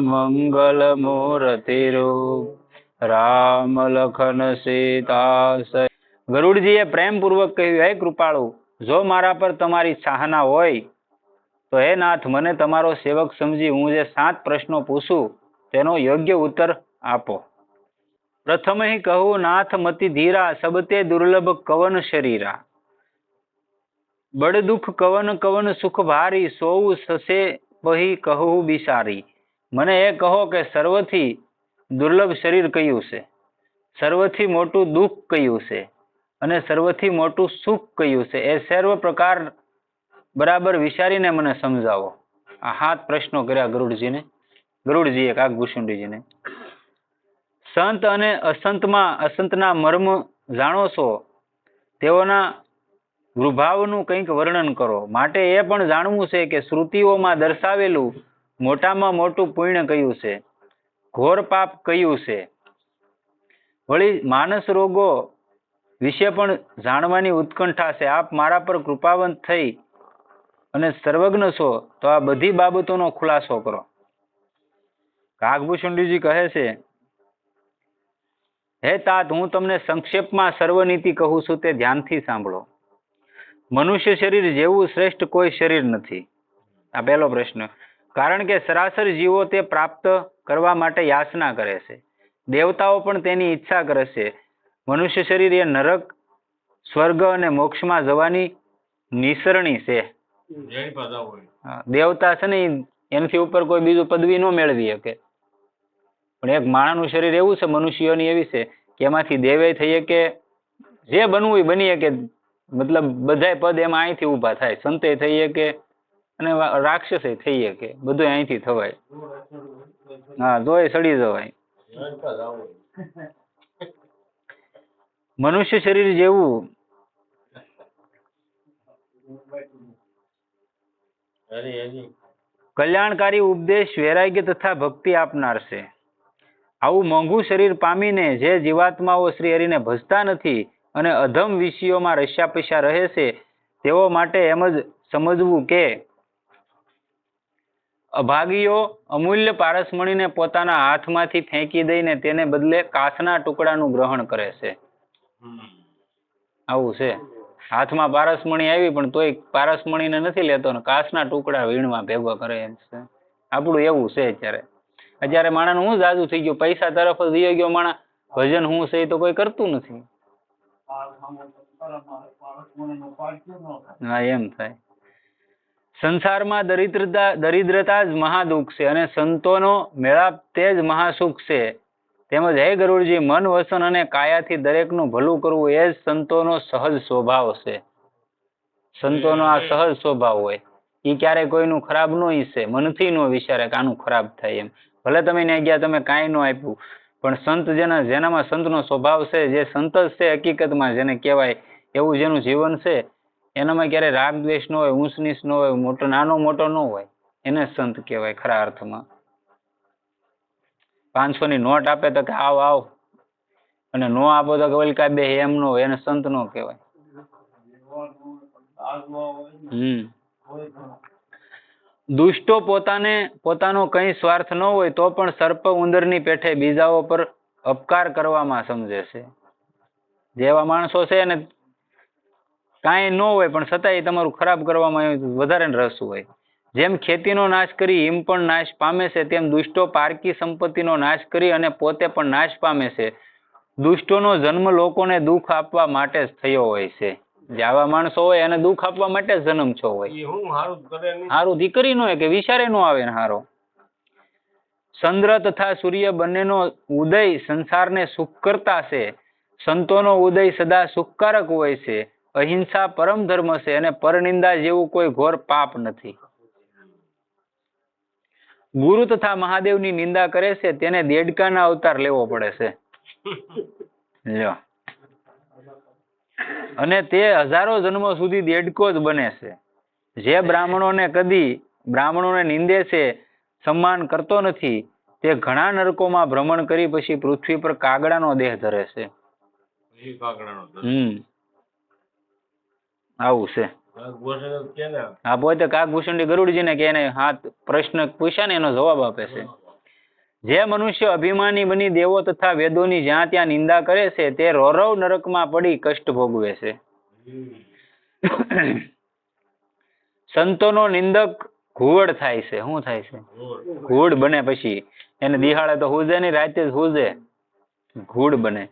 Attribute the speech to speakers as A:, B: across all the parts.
A: મંગલ મૂર્તિ રામ લખન સીતા ગરુડજીએ પ્રેમપૂર્વક કહ્યું, હે કૃપાળુ, જો મારા પર તમારી ચાહના હોય, તો હે નાથ, મને તમારો સેવક સમજી હું જે સાત પ્રશ્નો પૂછું, તેનો યોગ્ય ઉત્તર આપો. પ્રથમ કહું નાથ મતિ ધીરા, સબતે દુર્લભ કવન શરીરા. બડ દુઃખ કવન કવન સુખ ભારી સોવું સસે પહી કહું બિસારી. મને એ કહો કે સર્વથી દુર્લભ શરીર કયું છે? સર્વથી મોટું દુઃખ કયું છે? અને સર્વથી મોટું સુખ કયું છે? એ સર્વ પ્રકાર બરાબર વિચારીને મને સમજાવો. આ હાથ પ્રશ્નો કર્યા ગરુડજીને. ગરુડજીએ કાગભૂષુંડીજીને સંત અને અસંતમાં, અસંતના મર્મ જાણો છો? તેઓના ગૃભાવનું કંઈક વર્ણન કરો. માટે એ પણ જાણવું છે કે શ્રુતિઓમાં દર્શાવેલું મોટામાં મોટું પુણ્ય કયું છે? ઘોર પાપ કયું છે? વળી માનસ રોગો વિશે પણ જાણવાની ઉત્કંઠા છે. આપ મારા પર કૃપાવંત થઈ અને સર્વજ્ઞ છો, તો આ બધી બાબતોનો ખુલાસો કરો. કાગભૂષણજીજી કહે છે, હે તાત, હું તમને સંક્ષેપમાં સર્વનીતિ કહું છું, તે ધ્યાનથી સાંભળો. મનુષ્ય શરીર જેવું શ્રેષ્ઠ કોઈ શરીર નથી. આ પહેલો પ્રશ્ન. કારણ કે સરાસર જીવો તે પ્રાપ્ત કરવા માટે યાચના કરે છે. દેવતાઓ પણ તેની ઈચ્છા કરે છે. મનુષ્ય શરીર એ નરક સ્વર્ગ અને મોક્ષમાં જવાની નિસરણી છે. દેવતા છે ને એનાથી ઉપર કોઈ બીજું પદવી ન મેળવી શકે. પણ એક માણાનું શરીર એવું છે મનુષ્યોની એવી છે કે એમાંથી દેવે થઈ કે જે બનવું એ બની શકે. મતલબ બધાય પદ એમાં અહીંથી ઊભા થાય. સંતે થઈ શકે અને રાક્ષસે થઈ શકે. બધું અહીંથી થવાય. હા તોય સડી જવાય. મનુષ્ય શરીર જેવું કલ્યાણકારી ઉપદેશ વૈરાગ્ય તથા ભક્તિ આપનાર છે. આવું મોંઘું શરીર પામીને જે જીવાત્માઓ શ્રી હરિને ભજતા નથી અને અધમ વિષયોમાં રસ્યા પૈસા રહે છે, તેઓ માટે એમ જ સમજવું કે અભાગીઓ અમૂલ્ય પારસમણીને પોતાના હાથમાંથી ફેંકી દઈને તેને બદલે કાચના ટુકડાનું ગ્રહણ કરે છે. આવું છે. હાથમાં પારસમણી આવી પણ તોય પારસમણીને નથી લેતો ને કાચના ટુકડા વીણમાં ભેગો કરે એમ છે. આપણું એવું છે અત્યારે. અત્યારે માણસ હું જાજુ થઈ ગયું? પૈસા તરફ જ વયો ગયો માણસ ભજન હું છે એ તો કોઈ કરતું નથી. હા એમ થાય. સંસારમાં દરિદ્રતા દરિદ્રતા જ મહાદુઃખ છે અને સંતોનો મેળાપ તે જ મહાસુખ છે. તેમજ હે ગરુડજી, મન, વસન અને કાયાથી દરેકનું ભલું કરવું એ જ સંતોનો સહજ સ્વભાવ છે. સંતોનો આ સહજ સ્વભાવ હોય. એ ક્યારેય કોઈનું ખરાબ ન ઈચ્છે. મનથી ન વિચારે કે આનું ખરાબ થાય એમ. ભલે તમે ને ગયા, તમે કાંઈ ન આપ્યું. પણ સંત જેના જેનામાં સંતનો સ્વભાવ છે, જે સંત છે હકીકતમાં, જેને કહેવાય એવું જેનું જીવન છે એનામાં ક્યારે રાગ દ્વેષ ન હોય ઊંચ નીચ ન હોય, મોટો, નાનો, મોટો ન હોય, એને સંત કહેવાય ખરા અર્થમાં. પાંચસો ની નોટ આપે તો કે આવ આવ. અને નો આપો તો કે ઓલી બે એમ નો હોય, એને સંત નો કહેવાય. હમ. દુષ્ટો પોતાને, પોતાનો કઈ સ્વાર્થ ન હોય તો પણ સર્પ ઉંદરની પેઠે બીજાઓ પર અપકાર કરવામાં સમજે છે. જેવા માણસો છે ને કાંઈ ન હોય પણ છતાંય તમારું ખરાબ કરવામાં વધારે રસ હોય. જેમ ખેતીનો નાશ કરી એમ પણ નાશ પામે છે. તેમ દુષ્ટો પારકી સંપત્તિનો નાશ કરી અને પોતે પણ નાશ પામે છે. દુષ્ટોનો જન્મ લોકોને દુઃખ આપવા માટે જ થયો હોય છે. આવા માણસો હોય એને દુઃખ આપવા માટે જન્મ છો હોય. સારું દીકરી નો હોય કે વિચારે નો આવે ને હારો. ચંદ્ર તથા સૂર્ય બંનેનો ઉદય સંસારને સુખ કરતા છે. સંતોનો ઉદય સદા સુખકારક હોય છે. અહિંસા પરમ ધર્મ છે અને પરનિંદા જેવું કોઈ ઘોર પાપ નથી. ગુરુ તથા મહાદેવની નિંદા કરે છે તેને દેડકાના અવતાર લેવો પડે છે. અને તે હજારો જન્મો સુધી દેડકો જ બને છે. જે બ્રાહ્મણોને કદી બ્રાહ્મણોને નિંદે છે સન્માન કરતો નથી તે ઘણા નરકોમાં ભ્રમણ કરી પછી પૃથ્વી પર કાગડાનો દેહ ધરે છે. હમ. આવું છે. આ પોતે કાગભૂષણજી ગરુડજીને કે એને હાથ પ્રશ્ન પૂછ્યા ને એનો જવાબ આપે છે. જે મનુષ્ય અભિમાની બની દેવો તથા વેદોની જ્યાં ત્યાં નિંદા કરે છે તે રૌરવ નરકમાં પડી કષ્ટ ભોગવે છે. સંતોનો નિંદક ઘુવડ થાય છે. શું થાય છે? ઘૂડ બને પછી. એને દિહાળે તો હુજે નહીં રાતે જ હુજે. ઘૂડ બને.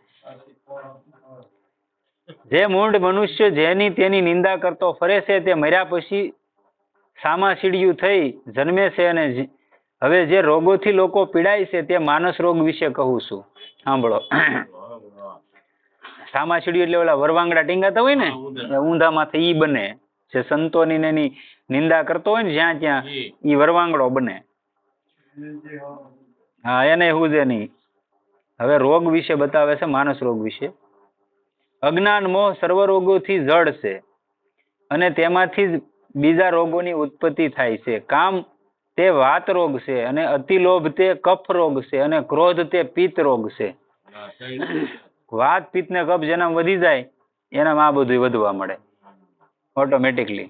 A: જે મૂંડ મનુષ્ય જેની તેની નિંદા કરતો ફરે છે તે મર્યા પછી સામા સીડિયું થઈ જન્મે છે અને હવે જે રોગોથી લોકો પીડાય છે તે માનસ રોગ વિશે કહું છું. સાંભળો. સામા સીડિયું એટલે ઓલા વરવાંગડા ટીંગાતા હોય ને ઊંધામાંથી ઈ બને. જે સંતોની ને એની નિંદા કરતો હોય ને જ્યાં ત્યાં ઈ વરવાંગડો બને. હા એને છે નહીં હવે રોગ વિશે બતાવે છે માનસ રોગ વિશે. અજ્ઞાન મોહ સર્વ રોગોથી જડ છે અને તેમાંથી જ બીજા રોગોની ઉત્પત્તિ થાય છે. કામ તે વાત રોગ છે અને અતિલોભ તે કફ રોગ છે અને ક્રોધ તે પિત્ત રોગ છે. વાત, પિત્ત ને કફ જેના વધી જાય, એનામાં આ બધું વધવા મળે. ઓટોમેટિકલી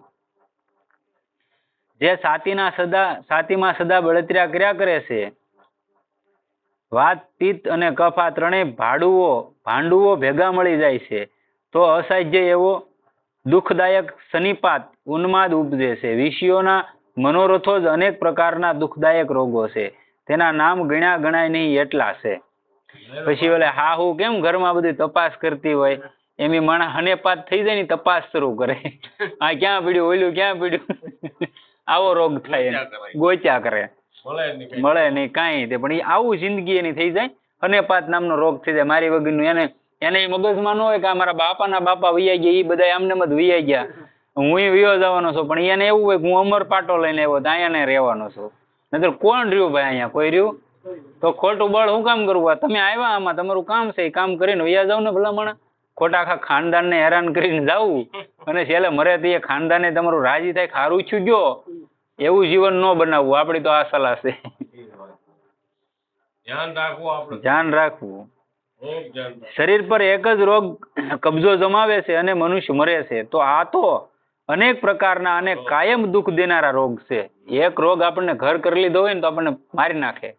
A: જે સાતીના સદા, સાતીમાં સદા બળતરા કર્યા કરે છે વાત પિત્ત અને કફ આ ત્રણેય ભાડુઓ ભાંડુઓ ભેગા મળી જાય છે. તો અસાધ્ય એવો દુઃખદાયક સનિપાત ઉન્માદ ઉપજે છે. વિષયોના મનોરથો જ અનેક પ્રકારના દુઃખદાયક રોગો છે. તેના નામ ગણ્યા ગણાય નહીં એટલા છે. પછી ઓલે હા હું કેમ ઘરમાં બધી તપાસ કરતી હોય? એમ માણસ હનેપાત થઈ જાય ને તપાસ શરૂ કરે. આ ક્યાં પીડ્યું? ઓલું ક્યાં પીડ્યું? આવો રોગ થાય. ગોચ્યા કરે. મળે નહીં કાંઈ. તે પણ એ આવું જિંદગી એની થઈ જાય, હનેપાત નામનો રોગ થઈ જાય. મારી વગરનું એને એને મગજમાં ન હોય કે મારા બાપાના બાપા વૈયા ગયા એ બધા આમને મત વૈયા ગયા. હું વિયો જવાનો છું, પણ એને એવું હોય કે હું અમર પાટો લઈને આવ્યો તો અહીંયા રહેવાનો છું. નહીતર કોણ રહ્યું ભાઈ અહીંયા? કોઈ રહ્યું? તો ખોટું બળ હું કામ કરવું તમે આવ્યા આમાં, તમારું કામ છે એ કામ કરીને વૈયા જાવ ને ભલામણ. ખોટા આખા ખાનદાનને હેરાન કરીને જાવું અને છેલ્લે મરે તો ખાનદાને તમારું રાજી થાય, ખારું છું ગયો. એવું જીવન ન બનાવવું આપણી તો આ સલાહ છે.
B: ધ્યાન રાખવું આપણે.
A: ધ્યાન. શરીર પર એક જ રોગ કબજો જમાવે છે અને મનુષ્ય મરે છે. તો આ તો અનેક પ્રકારના અને કાયમ દુઃખ દેનારા રોગ છે. એક રોગ આપણને ઘર કરી લીધો હોય ને તો આપણને મારી નાખે.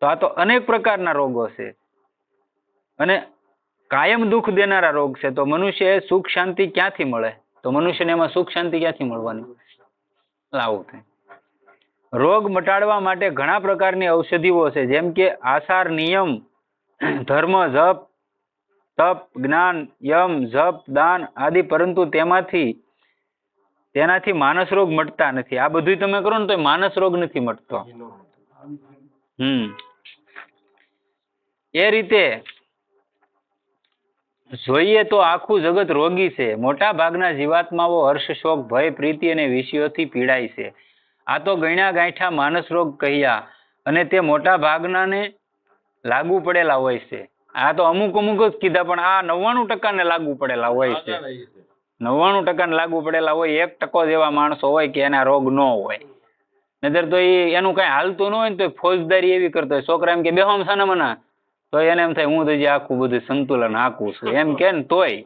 A: તો આ તો અનેક પ્રકારના રોગો છે. અને કાયમ દુઃખ દેનારા રોગ છે. તો મનુષ્ય સુખ શાંતિ ક્યાંથી મળે? તો મનુષ્યને એમાં સુખ શાંતિ ક્યાંથી મળવાની? આવું થાય. રોગ મટાડવા માટે ઘણા પ્રકારની ઔષધિઓ છે જેમ કે આસાર નિયમ ધર્મ જપ તપ જ્ઞાન યમ જપ દાન આદિ પરંતુ તેમાંથી તેનાથી માનસ રોગ મટતા નથી. આ બધું તમે કરો ને તો માનસ રોગ નથી મટતો. હમ. એ રીતે જોઈએ તો આખું જગત રોગી છે. મોટા ભાગના જીવાત્માઓ હર્ષ શોક ભય પ્રીતિ અને વિષયોથી પીડાય છે. આ તો ગણ્યા ગાંઠા માનસ રોગ કહ્યા અને તે મોટા ભાગનાને લાગુ પડેલા હોય છે. આ તો અમુક અમુક જ કીધા પણ આ નવ્વાણું ટકાને લાગુ પડેલા હોય છે. નવ્વાણું ટકાને લાગુ પડેલા હોય એક ટકો જેવા માણસો હોય કે એના રોગ ન હોય. નજર તો એ એનું કઈ હાલતું ન હોય ને તો ફોજદારી એવી કરતો હોય. છોકરા એમ કે બે આમ સાના મના તો એને એમ થાય, હું તો જે આખું બધું સંતુલન આખું છું. એમ કે તોય.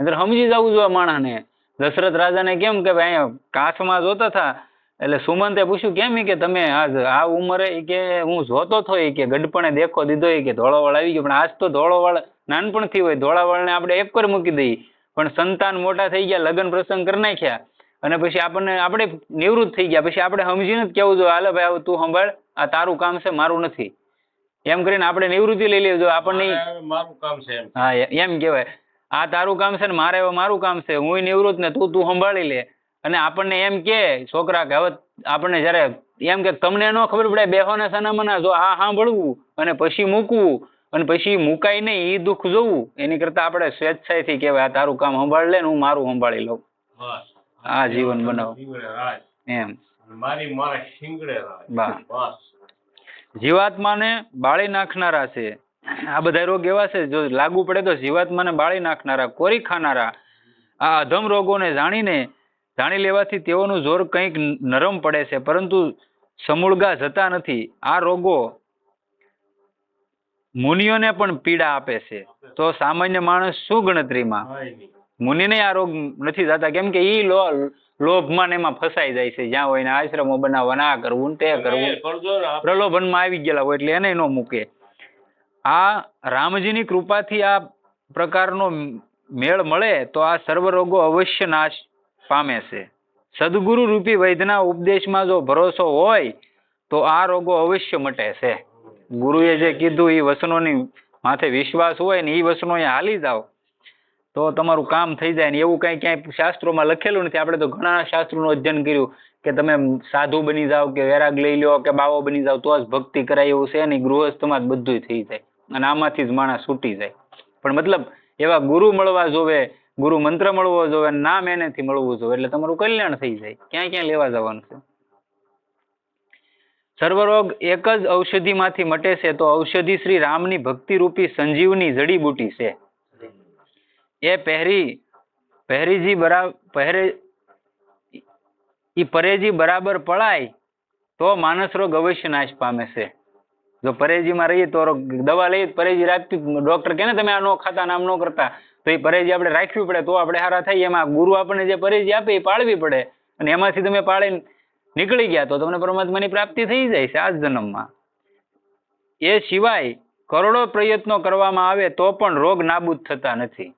A: અંદર સમજી જવું જોઈએ માણસને. દશરથ રાજાને કેમ કે ભાઈ, અહીંયા કાચમાં જોતા હતા. એટલે સુમંતે પૂછ્યું, કેમ કે તમે આજ આ ઉંમરે કે હું જોતો હતો કે ગડપણે દેખો દીધો એ કે ધોળોવાળ આવી ગયો. પણ આજ તો ધોળોવાળ નાનપણથી હોય. ધોળાવાળને આપણે એક પર મૂકી દઈએ. પણ સંતાન મોટા થઈ ગયા, લગ્ન પ્રસંગ કરી નાખ્યા. અને પછી આપણને, આપણે નિવૃત્ત થઈ ગયા. પછી આપણે સમજીને જ કેવું જોઈએ, હાલે ભાઈ, આવું તું સંભાળ. આ તારું કામ છે, મારું નથી. એમ કરીને આપણે નિવૃત્તિ લઈ લેજો. આપણને
B: મારું કામ છે
A: હા એમ કહેવાય. આ તારું કામ છે ને મારે મારું કામ છે. હું નિવૃત્ત ને તું તું સંભાળી લે. અને આપણને એમ કે છોકરા કે હવે આપણને જ્યારે એમ કે તમને ન ખબર પડે બેહો ને સના મના જો આ સાંભળવું અને પછી મૂકવું અને પછી મુકાય નહીં એ દુઃખ જોવું. એની કરતા આપણે સ્વેચ્છાએથી કહેવાય આ તારું કામ સંભાળ લે ને હું મારું સંભાળી લઉં. આ જીવન બનાવો. એમ.
B: મારી મારા શિંગડે બસ.
A: જીવાત્માને બાળી નાખનારા છે. આ બધા રોગ એવા છે જો લાગુ પડે તો જીવાત્માને બાળી નાખનારા કોરી ખાનારા આ અધમ રોગોને જાણીને જાણી લેવાથી તેઓનું જોર કંઈક નરમ પડે છે પરંતુ સમૂળગા જતા નથી. આ રોગો મુનિઓને પણ પીડા આપે છે. તો સામાન્ય માણસ શું ગણતરીમાં. મુનિને આ રોગ નથી થતા. કેમ કે ઈ લો લોભમાં ને એમાં ફસાઈ જાય છે. જ્યાં હોય ને આશ્રમો બનાવવાના કરવું તે કરવું. પ્રલોભનમાં આવી ગયેલા હોય એટલે એને ન મૂકે. આ રામજીની કૃપાથી આ પ્રકારનો મેળ મળે તો આ સર્વ રોગો અવશ્ય નાશ પામે છે. સદગુરુ રૂપી વૈદ્યના ઉપદેશમાં જો ભરોસો હોય તો આ રોગો અવશ્ય મટે છે. ગુરુએ જે કીધું એ વસનોની માથે વિશ્વાસ હોય ને એ વસનો હાલી જાવ તો તમારું કામ થઈ જાય ને એવું કઈ ક્યાંય શાસ્ત્રોમાં લખેલું નથી. આપણે તો ઘણા શાસ્ત્રોનું અધ્યયન કર્યું કે તમે સાધુ બની જાઓ કે વૈરાગ લઈ લો કે બાવો બની જાઓ તો જ ભક્તિ કરાય એવું છે નહીં. ગૃહસ્થમાં જ બધું થઈ જાય અને આમાંથી જ માણસ છૂટી જાય. પણ મતલબ એવા ગુરુ મળવા જોવે, ગુરુ મંત્ર મળવો જોવે નામ એનેથી મળવું જોવે એટલે તમારું કલ્યાણ થઈ જાય. ક્યાં ક્યાં લેવા જવાનું છે? સર્વરોગ એક જ ઔષધિમાંથી મટે છે તો ઔષધિ શ્રી રામની ભક્તિ રૂપી સંજીવની જડીબુટી છે. એ પહેરી, પહેરીજી બરાબર પહેરે એ પરેજી બરાબર પળાય તો માનસ રોગ નાશ પામે છે. જો પરેજીમાં રહીએ તો દવા લઈએ, પરેજી રાખતી ડોક્ટર કે ને, તમે આ ન ખાતા નામ ન કરતા. તો એ પરેજી આપણે રાખવી પડે, તો આપણે સારા થઈએ એમાં ગુરુ આપણને જે પરેજી આપે એ પાળવી પડે. અને એમાંથી તમે પાળીને નીકળી ગયા તો તમને પરમાત્માની પ્રાપ્તિ થઈ જાય છે આ જન્મમાં. એ સિવાય કરોડો પ્રયત્નો કરવામાં આવે તો પણ રોગ નાબૂદ થતા નથી.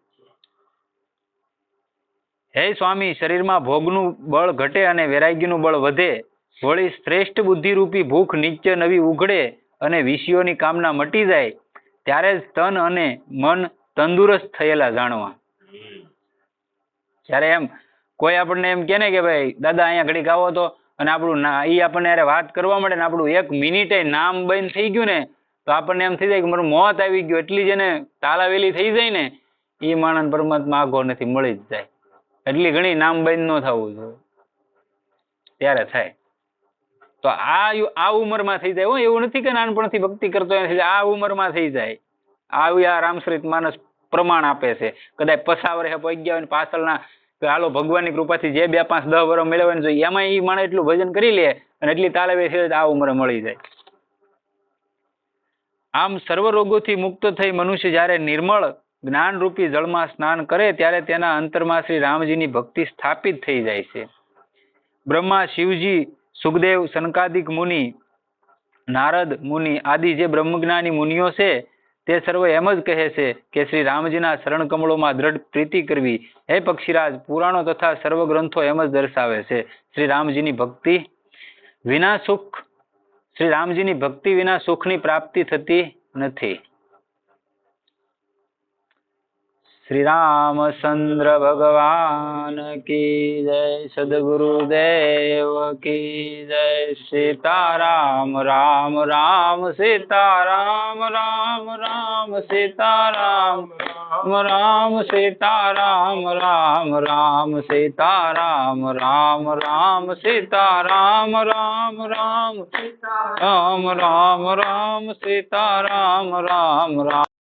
A: હે સ્વામી, શરીરમાં ભોગનું બળ ઘટે અને વૈરાગ્યનું બળ વધે. વળી શ્રેષ્ઠ બુદ્ધિરૂપી ભૂખ નિત્ય નવી ઉઘડે અને વિષયોની કામના મટી જાય, ત્યારે જ તન અને મન તંદુરસ્ત થયેલા જાણવા. જયારે એમ કોઈ આપણને એમ કે ને કે ભાઈ, દાદા, અહીંયા ઘડીક આવો તો. અને આપણું ના એ આપણને યારે વાત કરવા મળે ને આપણું એક મિનિટે નામ બંધ થઈ ગયું ને, તો આપણને એમ થઈ જાય કે મારું મોત આવી ગયું, એટલી જેને તાલાવેલી થઈ જાય ને એ માણસ પરમાત્મા આગો નથી મળી જ જાય. એટલી ઘણી નામ બંધ ન થવું જોઈએ. ત્યારે થાય. તો આ આ ઉંમરમાં થઈ જાય. એવું નથી કે નાનપણથી ભક્તિ કરતો નથી આ ઉંમરમાં થઈ જાય. આવી આ રામશ્રીત માનસ પ્રમાણ આપે છે. કદાચ પસા વર્ષે પહોંચી ગયા હોય પાછળના કે હાલો ભગવાનની કૃપાથી જે બે, પાંચ, દહ વર્ષ મેળવવાનું જોઈએ એમાં એ માણસ એટલું ભજન કરી લે અને એટલી તાલવે છે આ ઉંમરે મળી જાય. આમ સર્વ રોગોથી મુક્ત થઈ મનુષ્ય જ્યારે નિર્મળ જ્ઞાનરૂપી જળમાં સ્નાન કરે ત્યારે તેના અંતરમાં શ્રી રામજીની ભક્તિ સ્થાપિત થઈ જાય છે. બ્રહ્મા, શિવજી, સુખદેવ સનકાદિક મુનિ, નારદ મુનિ આદિ જે બ્રહ્મજ્ઞાની મુનિઓ છે, તે સર્વ એમ જ કહે છે કે શ્રી રામજીના શરણ કમળોમાં દ્રઢ પ્રીતિ કરવી હે પક્ષીરાજ, પુરાણો તથા સર્વ ગ્રંથો એમ જ દર્શાવે છે. શ્રી રામજીની ભક્તિ વિના સુખ, શ્રી રામજીની ભક્તિ વિના સુખની પ્રાપ્તિ થતી નથી. શ્રી રામચંદ્ર ભગવાન કી જય સદગુરુદેવ કી જય સીતારામ રામ રામ સીતારામ રામ રામ સીતારામ રામ રામ સીતારામ રામ રામ સીતારામ રામ રામ સીતારામ રામ રામ રામ રામ રામ સીતારામ રામ રામ